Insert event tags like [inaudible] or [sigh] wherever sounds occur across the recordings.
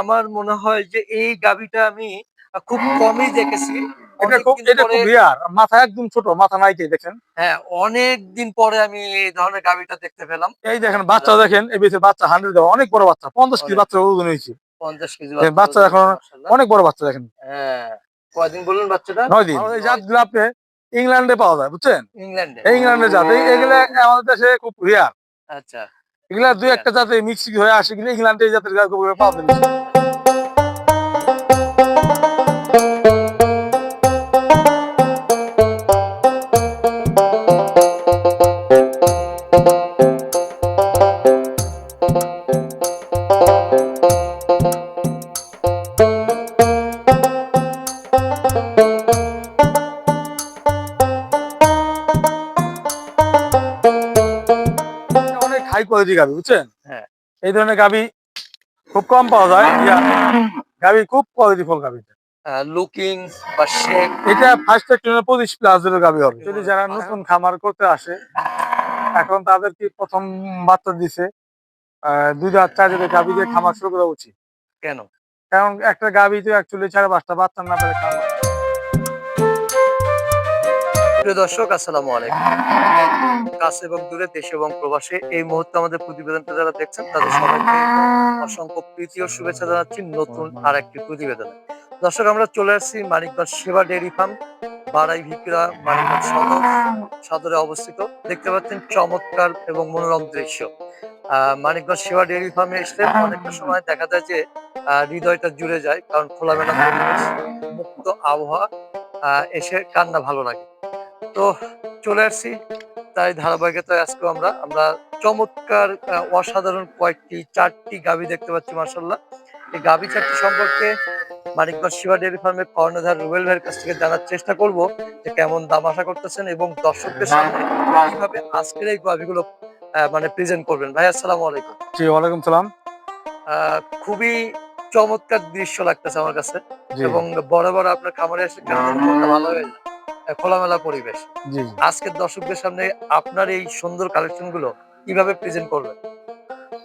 আমার মনে হয় যে এই গাবিটা আমি খুব কমই দেখেছি। এটা খুব অনেকদিন এটা খুব রিয়ার মাথা একদম ছোট মাথা নাই কে দেখেন। হ্যাঁ অনেক দিন পরে আমি এই ধরনের গাবিটা দেখতে পেলাম। এই দেখেন বাচ্চা দেখেন এই বাচ্চা হান্ড্রেড দেওয়া অনেক বড় বাচ্চা পঞ্চাশ কেজি বাচ্চা ওজন হয়েছে। পঞ্চাশ কেজি বাচ্চা এখন অনেক বড় বাচ্চা দেখেন। হ্যাঁ কয়দিন বললেন বাচ্চাটা? নয় দিন। এই জাতগুলো আপনি ইংল্যান্ডে পাওয়া যায় বুঝছেন? ইংল্যান্ডে। এই ইংল্যান্ডের জাত। এগুলা আমাদের দেশে খুব রিয়ার আচ্ছা। এগুলা দুই একটা জাতে মিক্সিং হয়ে আসে গেলে ইংল্যান্ডে এই জাতের পাওয়া যায়। গাবি বুঝছেন? হ্যাঁ। এই ধরনের গাবি খুব কম পাওয়া যায়। গাবি খুব কোয়ালিটি ফুল গাবি লুকিং বা শেপ এটা ফার্স্ট ট্রেনের পঁচিশ প্লাস গাবি হবে। যদি যারা নতুন খামার করতে আসে এখন তাদের কি প্রথম বাচ্চা দিছে? দুই হাজার চার হাজার গাবি দিয়ে খামার শুরু করা উচিত। কেন? কারণ একটা গাবি তো অ্যাকচুয়ালি চার পাঁচটা বাচ্চা না পেলে খামার প্রিয় দর্শক, আসসালামু আলাইকুম। কাছে এবং দূরে দেশে এবং প্রবাসে এই মুহূর্তে আমাদের প্রতিবেদনটা যারা দেখছেন, তাদের সবাইকে অসংখ্য প্রীতি ও শুভেচ্ছা জানাচ্ছি নতুন আর একটি প্রতিবেদন। দর্শক, আমরা চলে আসছি মানিকগঞ্জ সেবা ডেয়ারি ফার্ম বাড়াই ভিকরা মানিকগঞ্জ সদর, সদরে অবস্থিত। দেখতে পাচ্ছেন চমৎকার এবং মনোরম দৃশ্য। মানিকগঞ্জ সেবা ডেয়ারি ফার্মে এসে অনেকটা সময় দেখা যায় যে হৃদয়টা জুড়ে যায়, কারণ খোলামেলা পরিবেশ, মুক্ত আবহাওয়া এসে কান্না ভালো লাগে। তো চলে আসছি। তাই ধারাবাহিকতায় আজকে আমরা আমরা চমৎকার অসাধারণ কয়েকটি চারটি গাভী দেখতে পাচ্ছি মার্শাল্লাহ এই গাভী চারটি সম্পর্কে মানিকগঞ্জ শিবা ডেয়ারি ফার্মের কর্ণধার রুবেল ভাইয়ের কাছ থেকে জানার চেষ্টা করব যে কেমন দাম আশা করতেছেন এবং দর্শকদের সামনে কীভাবে আজকের এই গাভীগুলো মানে প্রেজেন্ট করবেন। ভাই আসসালামু আলাইকুম। জি ওয়ালাইকুম সালাম। আহ, খুবই চমৎকার দৃশ্য লাগতেছে আমার কাছে এবং বড় বড় আপনার খামারে এসে ভালো হয়ে যায় খোলামেলা পরিবেশ। আজকের দর্শকদের সামনে আপনার এই সুন্দর কালেকশনগুলো কীভাবে প্রেজেন্ট করবেন?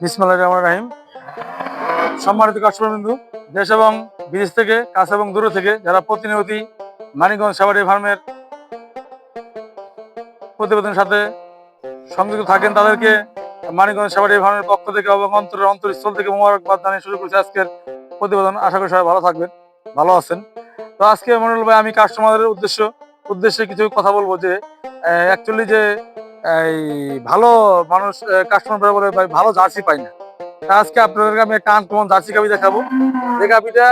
বিসমাল্লাহ রহমান রাহিম। সম্মানিত কাস্টমার বিন্দু দেশ এবং বিদেশ থেকে কাছে এবং দূরে থেকে যারা প্রতিনিয়তি মানিকগঞ্জ সাবাড়ি ফার্মের প্রতিবেদনের সাথে সংযুক্ত থাকেন তাদেরকে মানিকগঞ্জ সাবাড়ি ফার্মের পক্ষ থেকে এবং অন্তরের অন্তরস্থল থেকে মোবারকবাদ জানিয়ে শুরু করছি আজকের প্রতিবেদন। আশা করি সবাই ভালো থাকবেন ভালো আছেন। তো আজকে মনোল ভাই আমি কাস্টমারদের উদ্দেশ্য উদ্দেশ্যে কিছু কথা বলব যে অ্যাকচুয়ালি যে এই ভালো মানুষ কাস্টমার বলে ভাই ভালো জার্সি পাই না। আজকে আপনাদেরকে আমি একটা আনকমন জার্সি গাবি দেখাবো। যে গাবিটা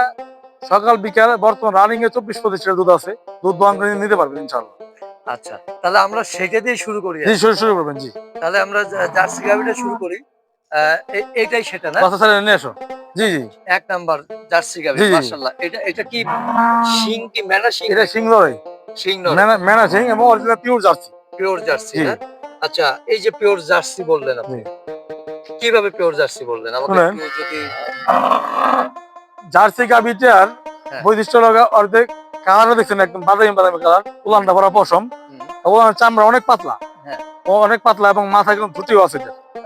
সকাল বিকাল বর্তমান রানিং এ চব্বিশ পঁচিশ লিটার দুধ আছে। দুধ বহন করে নিতে পারবেন ইনশাল্লাহ আচ্ছা তাহলে আমরা সেটা দিয়ে শুরু করি। শুরু শুরু করবেন জি। তাহলে আমরা জার্সি গাভিটা শুরু করি। আহ, এ- সেটা না? নিয়ে এসো জি জি। এক নাম্বার জার্সি জি। মাশাআল্লাহ। এটা এটা কি শিং কি মেনা শিং? এটা সিং লড়াই। শিং নয় মেনা মেনা এবং original pure jersey. Pure jersey না? আচ্ছা এই যে পিওর জার্সি বললেন আপনি কীভাবে পিওর জার্সি বললেন? আমাকে যদি জার্সি গাবিটার হ্যাঁ। বৈশিষ্ট্য লগা অর্ধেক কালারও দেখছেন একদম বাদামি বাদামি কালার উলানটা ভরা পশম। হুম, চামড়া অনেক পাতলা। অনেক পাতলা এবং মাথা কিন্তু ঝুটিও আছে।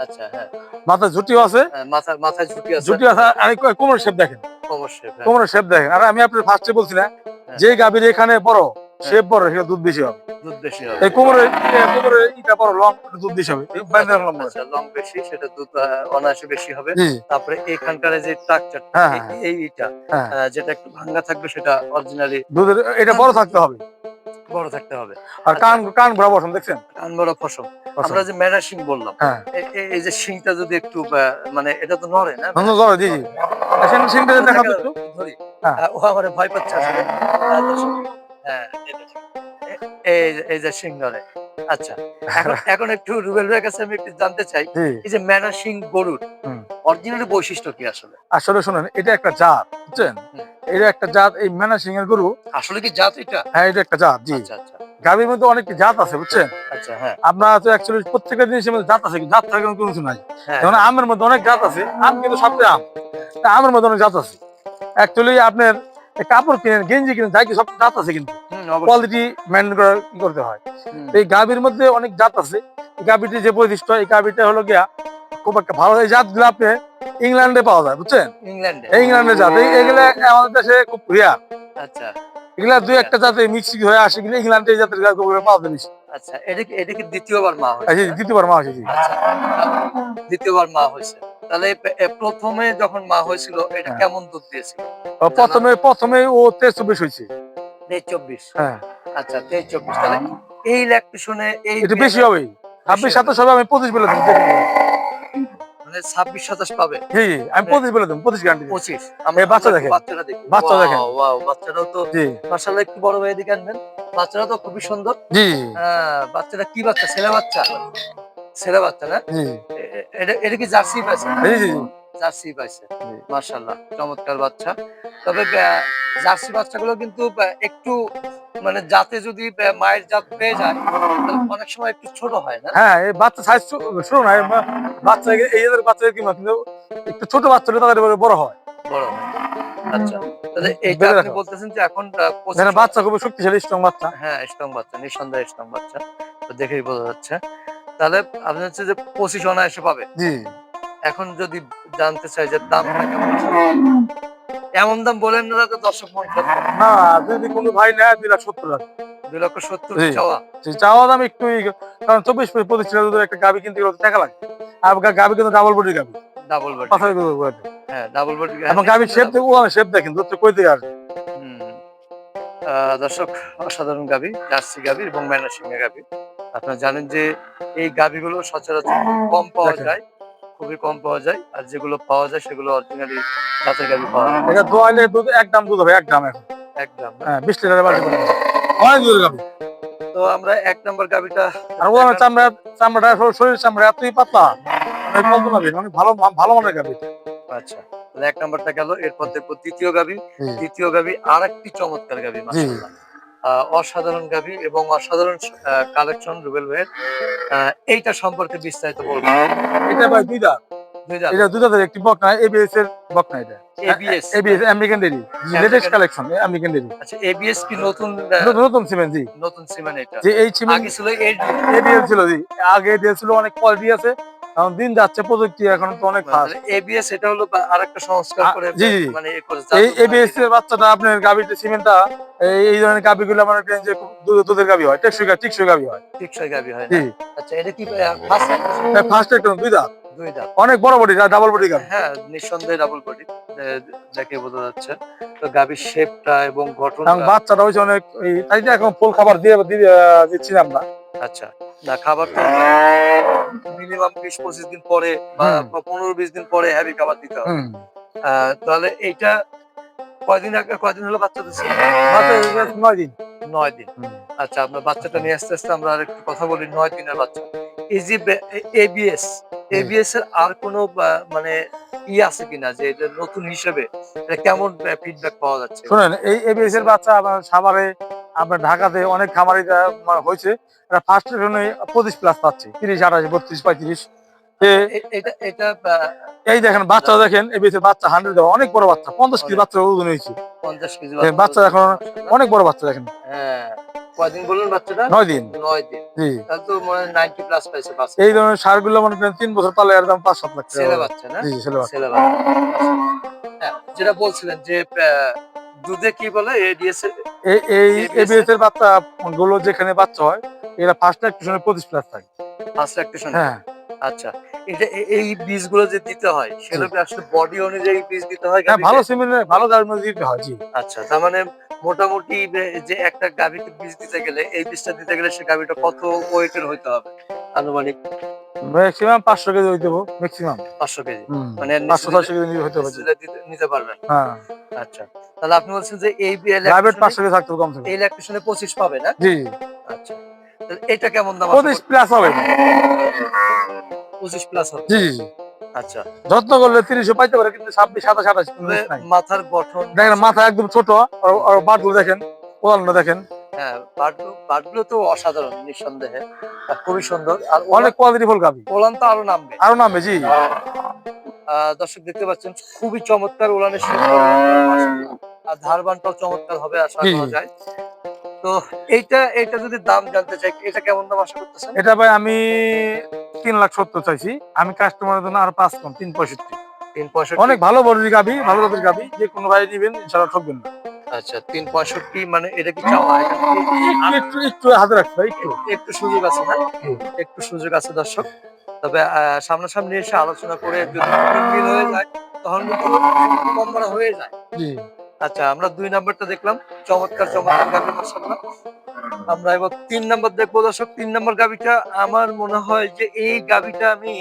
আচ্ছা হ্যাঁ। মাথায় ঝুটিও আছে। হ্যাঁ, মাথায় মাথায় আছে। ঝুটি আছে আর কোমরের শেপ দেখেন। হ্যাঁ, কোমরের শেপ দেখেন। আর আমি আপনার ফার্স্টে বলছি না যে গাভীর এখানে বড় শেপ বড় সেটা দুধ বেশি হবে। দুধ বেশি হবে। এই কোমরের এ, কোমরের ইটা বড় লং দুধ বেশি হবে। হয়। আচ্ছা লং বেশি সেটা দুধ অনায়াসে বেশি হবে। তারপরে এইখানকার এই যে স্ট্রাকচার হ্যাঁ, হ্যাঁ, এই হ্যাঁ। যেটা একটু ভাঙ্গা থাকবে সেটা অরিজিনালি দুধের এটা বড় থাকতে হবে। বড় থাকতে হবে। আর কান কান বড় পশম দেখছেন? কান বড় পশম আমরা যে মেরা শিং বললাম হ্যাঁ। এই যে শিংটা যদি একটু মানে এটা তো নড়ে না? নড়ে জি জি। শিংটা যদি দেখাবো একটু ধরি। হ্যাঁ। ও আমার ভয় পাচ্ছে আসলে। হ্যাঁ এই যে শিং নড়ে। আচ্ছা [laughs] এখন একটু রুবেল ভাইয়ের কাছে আমি একটু জানতে চাই এই যে শিং গরুর অরিজিনাল বৈশিষ্ট্য কি আসলে? আসলে শুনেন এটা একটা জাত বুঝছেন? এটা একটা জাত এই মেনা সিং এর গরু। আসলে কি জাত এটা? হ্যাঁ এটা একটা জাত জি। আচ্ছা আচ্ছা। গাভীর মধ্যে অনেক জাত আছে বুঝছেন? আচ্ছা হ্যাঁ। আপনার তো অ্যাকচুয়ালি প্রত্যেকটা জিনিসের মধ্যে জাত আছে জাত থাকে কোনো কিছু নাই। হ্যাঁ। যেমন আমের মধ্যে অনেক জাত আছে আম কিন্তু সবটাই আম। আমের মধ্যে অনেক জাত আছে। অ্যাকচুয়ালি আপনার কাপড় কিনেন গেঞ্জি কিনেন যাই সব জাত আছে কিন্তু। কোয়ালিটি মেনটেন করে করতে হয়। এই গাভীর মধ্যে অনেক জাত আছে। এই গাভীটির যে বৈশিষ্ট্য এই গাভীটা হলো গিয়া খুব একটা ভালো এই জাতগুলো আপনি ইংল্যান্ডে পাওয়া যায় বুঝছেন? ইংল্যান্ডে জাত। এগুলো আমাদের দেশে খুব রিয়ার আচ্ছা। এগুলা দুই একটা জাতে মিক্সিং হয়ে আসে কিন্তু ইংল্যান্ডে এই জাতের গাছগুলো পাওয়া যায় বেশি। আচ্ছা এটা কি এটা কি দ্বিতীয়বার মা হয়েছে? দ্বিতীয়বার মা হয়েছে আচ্ছা। দ্বিতীয়বার মা হয়েছে। তাহলে প্রথমে যখন মা হয়েছিল এটা হ্যাঁ। কেমন দুধ দিয়েছিল? প্রথমে প্রথমে ও তেইশ চব্বিশ হয়েছে। তেইশ চব্বিশ হ্যাঁ। আচ্ছা তেইশ চব্বিশ তাহলে এই ল্যাকটেশনে এই বেশি হবে। ছাব্বিশ সাতাশ হবে আমি পঁচিশ বেলে মানে ছাব্বিশ সাতাশ পাবে? জি জি আমি পঁচিশ বেলে দেবো পঁচিশ গ্যারান্টি পঁচিশ। এই বাচ্চা দেখেন। বাচ্চাটা দেখি। বাচ্চা দেখেন। ওয়াও বাচ্চাটাও তো একটু বড় হয়ে আনবেন বাচ্চাটা তো খুবই সুন্দর। জি হ্যাঁ বাচ্চাটা কি বাচ্চা? ছেলে বাচ্চা? ছেলে বাচ্চা না? এটা কি জার্সি পাইছে? জি জি জি। জার্সি পাইছে। জি। মাশাআল্লাহ চমৎকার বাচ্চা। তবে জার্সি বাচ্চাগুলো কিন্তু একটু মানে জাতে যদি মায়ের জাত পেয়ে যায় অনেক সময় একটু ছোট হয় না? হ্যাঁ এই বাচ্চা সাইজ শুরু না বাচ্চা এই বাচ্চা কি কিন্তু একটু ছোট বাচ্চা তাদের বড় হয়। বড় হয়। আচ্ছা তাহলে এইটা আপনি বলতেছেন যে এখন বাচ্চা খুবই শক্তিশালী স্ট্রং বাচ্চা। হ্যাঁ স্ট্রং বাচ্চা নিঃসন্দেহে স্ট্রং বাচ্চা। তো দেখেই বোঝা যাচ্ছে। তাহলে আপনি হচ্ছে যে পঁচিশ অনায়াসে পাবে। এখন যদি জানতে চাই যে দাম এমন দাম বলেন না যাতে দর্শক না যদি কোনো ভাই নেয় দুই লাখ সত্তর লাখ দুই লক্ষ সত্তর চাওয়া। চাওয়া দাম একটু কারণ চব্বিশ পঁচিশ দুধের একটা গাবি কিনতে গেলে তো টাকা লাগে। আর গাবি কিন্তু ডাবল বডি গাবি। ডাবল বডি হ্যাঁ ডাবল বডি এবং গাবির শেপ ওখানে শেপ দেখেন দুধ কই থেকে আসবে? দর্শক অসাধারণ গাবি জার্সি গাবি এবং ম্যানাসিংহা গাবি। আপনারা জানেন যে এই গাবিগুলো সচরাচর কম পাওয়া যায় খুবই কম পাওয়া যায় আর যেগুলো পাওয়া যায় সেগুলো অরিজিনালি জাতের গাবি পাওয়া যায়। এটা দোয়াইলে দুধ এক দাম দুধ হবে এক দাম এখন। একদম হ্যাঁ বিশ লিটারের বাড়ি। অনেক দুধের গাবি তো আমরা এক নম্বর গাবিটা আর ওখানে চামড়া চামড়াটা হলো শরীর চামড়া এতই পাতলা। অনেক কল্পনা অনেক ভালো ভালো মানের গাবি আচ্ছা তাহলে এক নম্বরটা গেল এরপর দেখব দ্বিতীয় গাবি জি। দ্বিতীয় গাবি আর একটি চমৎকার গাবি মাশাআল্লাহ। আহ, অসাধারণ গাবি এবং অসাধারণ কালেকশন রুবেল ভাইয়ের। এইটা সম্পর্কে বিস্তারিত বলব। এটা ভাই দুই দাঁত এটা দুই দাঁতের একটি এবিএস এর বকনা এটা। ABS ABS American dairy latest collection American dairy আচ্ছা এবিএস কি নতুন নতুন সিমেন্ট জি। নতুন সিমেন্ট এটা? যে এই সিমেন্ট আগে ছিল ছিল জি। আগে ছিল অনেক কোয়ালিটি আছে। এখন দিন যাচ্ছে প্রযুক্তি এখন তো অনেক ফাস্ট এবিএস এটা হলো আরেকটা সংস্কার করে। মানে এই এবিএস এর বাচ্চাটা আপনার গাবিতে সিমেন্টটা এই ধরনের গাবিগুলো আমার যে দুধ- দুধের গাবি হয় টেকসই গা- টেকসই গাবি হয়। টিকসই গাবি হয় আচ্ছা এটা কি ফার্স্ট ফার্স্ট একটা দুই দাঁত। দুই দাঁত। অনেক বড় বডি ডাবল বডি গাবি হ্যাঁ নিঃসন্দেহে ডাবল বডি দেখে বোঝা যাচ্ছে। তো গাবির শেপটা এবং এবং বাচ্চাটা হয়েছে অনেক এই তাই এখন ফুল খাবার দিয়ে দিয়ে আহ, দিচ্ছি না আমরা। আচ্ছা না খাবার তো মিনিমাম বিশ পঁচিশ দিন পরে বা পনেরো বিশ দিন পরে হ্যাভি খাবার দিতে হবে। তাহলে এইটা কয়দিন আগে কয়দিন হলো বাচ্চা দিচ্ছে? নয় দিন। নয় দিন। আচ্ছা আপনার বাচ্চাটা নিয়ে আসতে আসতে আমরা আর একটু কথা বলি নয় দিনের বাচ্চা। এই যে এবিএস এবিএস এর আর কোনো মানে ই আছে কিনা যে এটা নতুন হিসেবে? এটা কেমন ফিডব্যাক পাওয়া যাচ্ছে? শুনেন এই এবিএস এর বাচ্চা আপনার সাভারে আপনার ঢাকাতে অনেক খামারি হয়েছে। এটা ফার্স্ট পঁচিশ প্লাস পাচ্ছে। তিরিশ আঠাশ বত্রিশ পঁয়ত্রিশ। এই দেখেন বাচ্চা দেখেন এর বাচ্চা হান্ড্রেড অনেক বড় বাচ্চা পঞ্চাশ কেজি বাচ্চা ওজন হয়েছে। পঞ্চাশ কেজি দেখেন, বাচ্চা এখন অনেক বড় বাচ্চা দেখেন। হ্যাঁ কয়দিন বললেন বাচ্চাটা? নয় দিন। নয় দিন। জি। তাহলে তো মানে নাইনটি প্লাস পাইছে এই ধরনের সারগুলো মনে করেন তিন বছর পালে একদম পাঁচ সাত লাখ ছেলে বাচ্চা না? জি ছেলে বাচ্চা। হ্যাঁ, যেটা বলছিলেন যে দুধে কি বলে? এডিএস এই এবিএস এর বাচ্চা গুলো যেখানে বাচ্চা হয় এরা ফার্স্ট প্লাস থাকে। ফার্স্ট ল্যাকটেশন হ্যাঁ। আচ্ছা। এটা এই বীজগুলো যে দিতে হয় আসলে বডি অনুযায়ী বীজ দিতে হয় হ্যাঁ ভালো সিমেন্ট ভালো জার্মান দিতে হয় জি। আচ্ছা তার মানে মোটামুটি যে একটা গাভীকে বীজ দিতে গেলে এই বীজটা দিতে গেলে সে গাভীটা কত ওয়েটের হইতে হবে? আনুমানিক। ম্যাক্সিমাম পাঁচশো কেজি হইতে ম্যাক্সিমাম পাঁচশো কেজি। মানে পাঁচশো নিচে ছয়শো কেজি হইতে নিতে পারবেন। হ্যাঁ। আচ্ছা। তাহলে আপনি বলছেন যে এই প্রাইভেট পাঁচশো কেজি থাকতে কম এই ল্যাকটেশনে পঁচিশ পাবে না? জি। আচ্ছা। এটা কেমন দাম পঁচিশ প্লাস হবে। পঁচিশ প্লাস হবে। জি জি। আচ্ছা। যত্ন করলে পাইতে পারে কিন্তু ছাব্বিশ সাতাশ আঠাশ মাথার গঠন দেখেন মাথা একদম ছোট আর দেখেন দেখেন। হ্যাঁ পাটগুলো তো অসাধারণ নিঃসন্দেহে। খুবই সুন্দর। আর অনেক ওলান তো আরও নামবে। আরও নামবে জি। দর্শক দেখতে পাচ্ছেন খুবই চমৎকার ওলানের আর ধারবানটাও চমৎকার হবে আশা করা যায়। তো এইটা এইটা যদি দাম জানতে চাই এটা কেমন দাম আশা করতেছেন? এটা ভাই আমি তিন লাখ সত্তর চাইছি। আমি কাস্টমারের জন্য আর পাঁচ কম তিন পঁয়ষট্টি। তিন পঁয়ষট্টি। অনেক ভালো বড় গাবি ভালো জাতের গাবি যে কোনো ভাই নিবেন ইনশাল্লাহ ঠকবেন না। আচ্ছা তিন পঁয়ষট্টি মানে এটা কি চাওয়া এটা একটু একটু হাতে রাখতে একটু। একটু সুযোগ আছে না? একটু সুযোগ আছে দর্শক। তবে সামনাসামনি এসে আলোচনা করে যদি মিল হয়ে যায় তখন কম করা হয়ে যায়। জি। আচ্ছা আমরা দুই নাম্বারটা দেখলাম। চমৎকার চমৎকার গাভি মাসাল্লাহ। আমরা এবার তিন নাম্বার দেখব দর্শক। তিন নাম্বার গাভিটা আমার মনে হয় যে এই গাভিটা আমি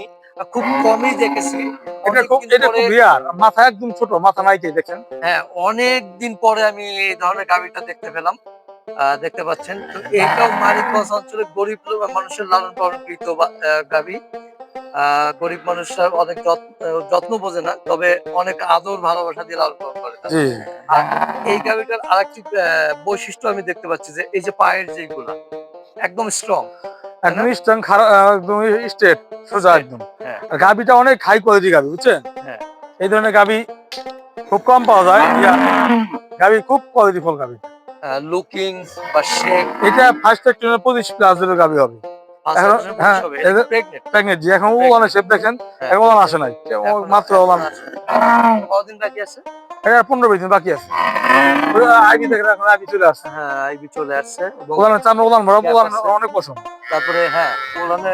খুব কমই দেখেছি। এটা খুব এটা খুব রিয়ার মাথা একদম ছোট মাথা দেখেন। হ্যাঁ অনেক দিন পরে আমি এই ধরনের গাভিটা দেখতে পেলাম। আহ, দেখতে পাচ্ছেন। তো এটাও মানিকগঞ্জ অঞ্চলে গরিব মানুষের লালন পালনকৃত গরিব অনেক যত্ন বোঝে না তবে অনেক আদর ভালোবাসা দিয়ে লালন পালন করে। এই গাভিটার আরেকটি বৈশিষ্ট্য আমি দেখতে পাচ্ছি যে এই যে পায়ের যেগুলা একদম স্ট্রং একদম স্ট্রং একদম স্ট্রেট সোজা একদম। হ্যাঁ। আর গাবিটা অনেক হাই কোয়ালিটি গাবি বুঝছেন? হ্যাঁ। এই ধরনের গাবি খুব কম পাওয়া যায়। গাবি খুব কোয়ালিটি ফুল গাবি লুকিং বা শেপ এটা ফার্স্ট একটা পঁচিশ প্লাস এর গাবি হবে। এখন- হ্যাঁ, ওলান শেপ দেখেন হ্যাঁ। এখন ওলান আসে নাই। মাত্র ওলান। কদিন বাকি আছে? এটা পনেরো বিশ দিন বাকি আছে। আইবি দেখেন এখন আইবি চলে আসছে। হ্যাঁ আইবি চলে আসছে। ওলানের ওলান ভরা ওলান অনেক তারপরে হ্যাঁ ওলানে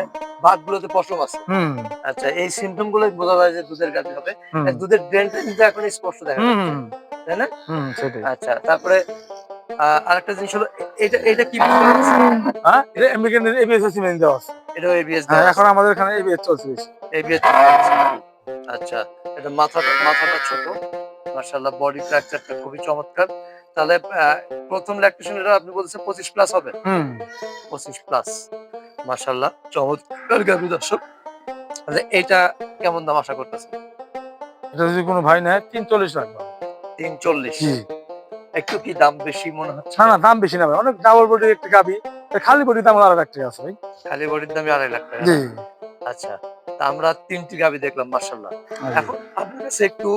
পশম আছে। হুম। আচ্ছা এই সিমটমগুলো বোঝা যায় যে দুধের হবে। দুধের ড্রেনটা কিন্তু এখন স্পষ্ট দেখা যাচ্ছে। তাই না? হুম সেটাই। আচ্ছা তারপরে আরেকটা জিনিস হলো এটা এটা কি হ্যাঁ? এটা আমেরিকান এবিএস সিমেন্ট দেওয়া আছে। এটা এবিএস হ্যাঁ এখন আমাদের এখানে এবিএস চলছে এবিএস আচ্ছা এটা মাথাটা মাথাটা ছোট। বডি স্ট্রাকচারটা খুবই চমৎকার। তাহলে প্রথম ল্যাকটেশন এটা আপনি বলছেন পঁচিশ প্লাস হবে? পঁচিশ প্লাস চমৎকার গাভী দর্শক। তাহলে এটা কেমন দাম আশা করতেছেন? এটা যদি কোনো ভাই নেয় তিন চল্লিশ রাখব তিন চল্লিশ একটু কি দাম বেশি মনে হচ্ছে? না দাম বেশি না ভাই। অনেক ডাবল বডি একটা গাবি। খালি বডি দাম আরও একটা আছে ভাই। খালি বডির দামে আড়াই লাখ টাকা। জি। আচ্ছা তা আমরা তিনটি গাভী দেখলাম মার্শাল্লাহ এখন আপনার কাছে একটু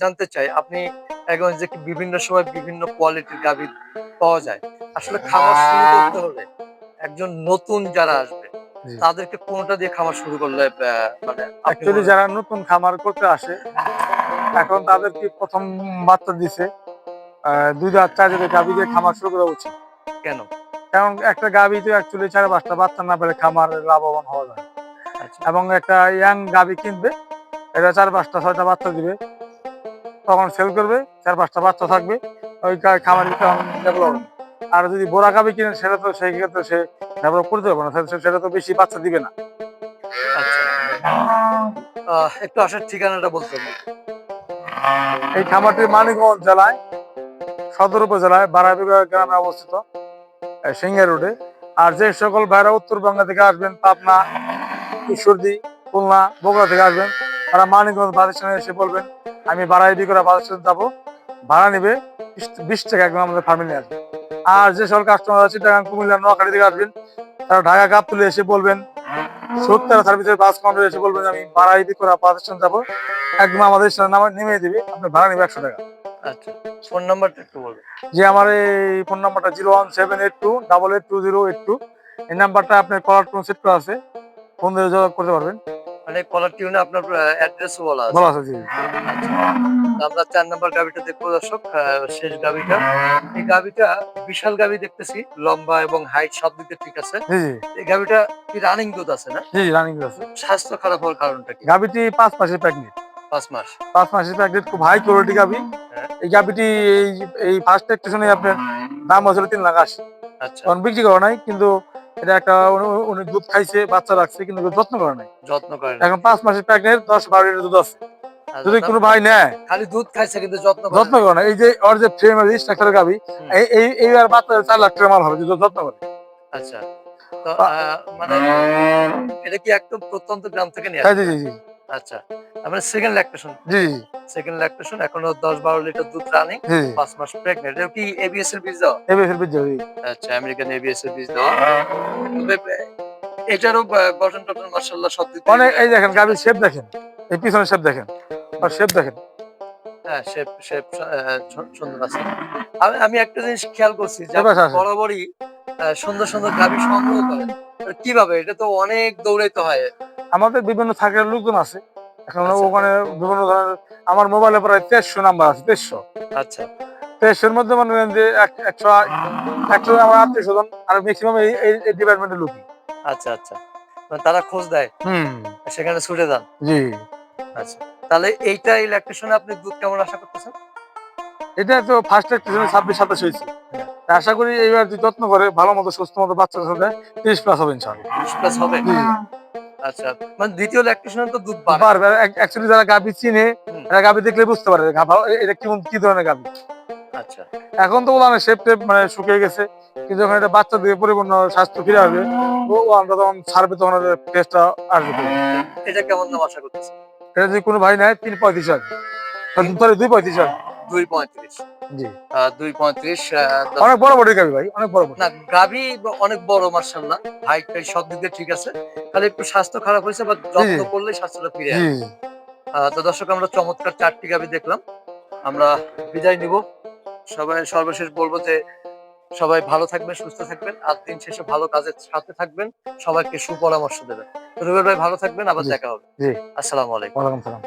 জানতে চাই আপনি এখন যে বিভিন্ন সময় বিভিন্ন কোয়ালিটির গাভী পাওয়া যায় আসলে খাবার শুরু করতে হলে একজন নতুন যারা আসবে তাদেরকে কোনটা দিয়ে খাবার শুরু করলে মানে অ্যাকচুয়ালি যারা নতুন খামার করতে আসে এখন তাদেরকে প্রথম বাচ্চা দিছে আহ, দুই হাজার চার রাতে গাভি দিয়ে খামার শুরু করা উচিত। কেন? কারণ একটা গাভি তো অ্যাকচুয়ালি চার পাঁচটা বাচ্চা না পেলে খামার লাভবান হওয়া যায় আচ্ছা এবং একটা ইয়াং গাভি কিনবে এটা চার পাঁচটা ছয়টা বাচ্চা দিবে। তখন সেল করবে চার পাঁচটা বাচ্চা থাকবে ওই খামার ডেভেলপ আর যদি বোরা গাভি কিনে সেটা তো সেই ক্ষেত্রে সে ডেভেলপ করতে পারবে না সেটা তো বেশি বাচ্চা দিবে না। আচ্ছা। একটু আসার ঠিকানাটা বলতে এই খামারটি মানিকগঞ্জ জেলায় সদর উপজেলায় বারাবিগা গ্রামে অবস্থিত এই রোডে। আর যে সকল ভাইরা উত্তরবঙ্গ থেকে আসবেন পাবনা ঈশ্বরদী খুলনা বগুড়া থেকে আসবেন তারা মানিকগঞ্জ বাস স্ট্যান্ডে এসে বলবেন আমি বাড়াই বিকরা বাস স্ট্যান্ড যাব। ভাড়া নিবে বিশ- টাকা একদম আমাদের ফার্মে নিয়ে আসবে। আর যে সকল কাস্টমার আছে টাকা কুমিল্লা নোয়াখালী থেকে আসবেন তারা ঢাকা কাপ তুলে এসে বলবেন সত্তর সার্ভিসের বাস কাউন্টারে এসে বলবেন আমি বাড়াই বিকরা বাস স্ট্যান্ড যাব। একদম আমাদের নামে নেমে দিবে আপনার ভাড়া নিবে একশো টাকা। আচ্ছা ফোন নাম্বারটা একটু বলবেন। যে আমার এই ফোন নাম্বারটা zero one seven eight two double eight two zero eight two এই নাম্বারটা আপনার কলার টোন সেট করা আছে। ফোন দিয়ে যোগাযোগ করতে পারবেন। মানে কলার টিউনে আপনার বলা আছে। ভালো আছে জি। আমরা চার নাম্বার গাভিটা দেখব দর্শক শেষ গাভিটা। এই বিশাল গাভি দেখতেছি লম্বা এবং হাইট সব দিকে ঠিক আছে। এই গাভিটা কি রানিং দুধ আছে না? জি রানিং আছে। স্বাস্থ্য খারাপ হওয়ার কারণটা কি? গাবিটি পাঁচ মাসের প্রেগনেন্ট পাঁচ মাস। পাঁচ মাসের প্রেগনেন্ট খুব হাই কোয়ালিটি গাবি। এই গাবিটি এই এই ফার্স্ট স্টেশনে আপনার দাম হয়েছিল তিন লাখ আশি। আচ্ছা। বিক্রি করা নাই কিন্তু এটা একটা উনি- দুধ খাইছে বাচ্চা রাখছে কিন্তু যত্ন করে নাই। যত্ন করে এখন পাঁচ মাসের প্রেগনেন্ট দশ বারো লিটার দুধ আছে। আচ্ছা, যদি কোনো ভাই নেয় খালি দুধ খাইছে কিন্তু যত্ন যত্ন করে না এই যে ওর যে ফ্রেম স্ট্রাকচার গাবি এই এই এইবার বাচ্চা চার লাখ টাকা মাল হবে যদি যত্ন করে। আচ্ছা। তো মানে এটা কি একদম প্রত্যন্ত গ্রাম থেকে নিয়ে হ্যাঁ জি জি জি। আচ্ছা আমরা সেকেন্ড ল্যাকটেশন জি। সেকেন্ড ল্যাকটেশন এখনও দশ বারো লিটার দুধ রানিং পাঁচ মাস প্রেগনেন্ট এটা কি এবিএস এর বীজ দেওয়া? এবার ফেরবে জি। আচ্ছা আমেরিকান এবিএস এর বীজ তবে এটারও গঠন টঠন সব দিক অনেক এই দেখেন গাবির শেপ দেখেন। এই পিছনের শেপ দেখেন। আর শেপ দেখেন। হ্যাঁ শেপ শেপ সুন্দর আছে। আমি আমি একটা জিনিস খেয়াল করছি যে বরাবরই সুন্দর সুন্দর গাভি সংগ্রহ করেন। কীভাবে? এটা তো অনেক দৌড়াইতে হয়। আমাদের বিভিন্ন থাকার লোকজন আছে। এখন আচ্ছা। ওখানে বিভিন্ন ধরনের আমার মোবাইলে প্রায় তেইশশো নাম্বার আছে তেইশশো। আচ্ছা। তেইশশোর মধ্যে মনে করেন যে একশো একশো আমার আত্মীয় স্বজন আর ম্যাক্সিমাম এই এই ডিপার্টমেন্টের লোকই। আচ্ছা আচ্ছা। মানে তারা খোঁজ দেয় হুম। সেখানে ছুটে যান। জি। আচ্ছা। তাহলে এইটা ইলেকট্রিশনে আপনি দুধ কেমন আশা করতেছেন? এটা তো ফার্স্ট একটা ছাব্বিশ সাতাশ হয়েছে। আশা করি এইবার যদি যত্ন করে ভালো মতো সুস্থ মতো বাচ্চার সাথে ত্রিশ প্লাস হবে ইনশাল্লাহ বিশ প্লাস হবে। আচ্ছা। মানে দ্বিতীয় ইলেকট্রিশনে তো দুধ বাড়ে পারবে অ্যাকচুয়ালি যারা গাভি চিনে। এরা গাভি দেখলে বুঝতে পারে এটা কেমন কি ধরনের গাভি। আচ্ছা। এখন তো বলা শেপ টেপ মানে শুকিয়ে গেছে কিন্তু যখন এটা বাচ্চা দিয়ে পরিপূর্ণ স্বাস্থ্য ফিরে আসবে ও আমরা তখন ছাড়বে তখন টেস্টটা আসবে। এটা কেমন দাম আশা করতেছেন? এটা যদি কোনো ভাই নেয় তিন পঁয়ত্রিশ হাজার। দুই পঁয়ত্রিশ হাজার। দুই পঁয়ত্রিশ। জি। দুই পঁয়ত্রিশ অনেক বড় বড় ভাই অনেক বড় না অনেক বড় মার্শাল্লাহ হাইট টাইট সব দিক ঠিক আছে। খালি একটু স্বাস্থ্য খারাপ হয়েছে বা যত্ন করলে স্বাস্থ্যটা ফিরে তো দর্শক আমরা চমৎকার চারটি গাভি দেখলাম। আমরা বিদায় নিব। সবাই সর্বশেষ বলব যে সবাই ভালো থাকবেন সুস্থ থাকবেন আর দিন শেষে ভালো কাজের সাথে থাকবেন। সবাইকে সুপরামর্শ দেবেন। রুবেল ভাই ভালো থাকবেন আবার দেখা হবে। আসসালামু আলাইকুম। ওয়ালাইকুম সালাম।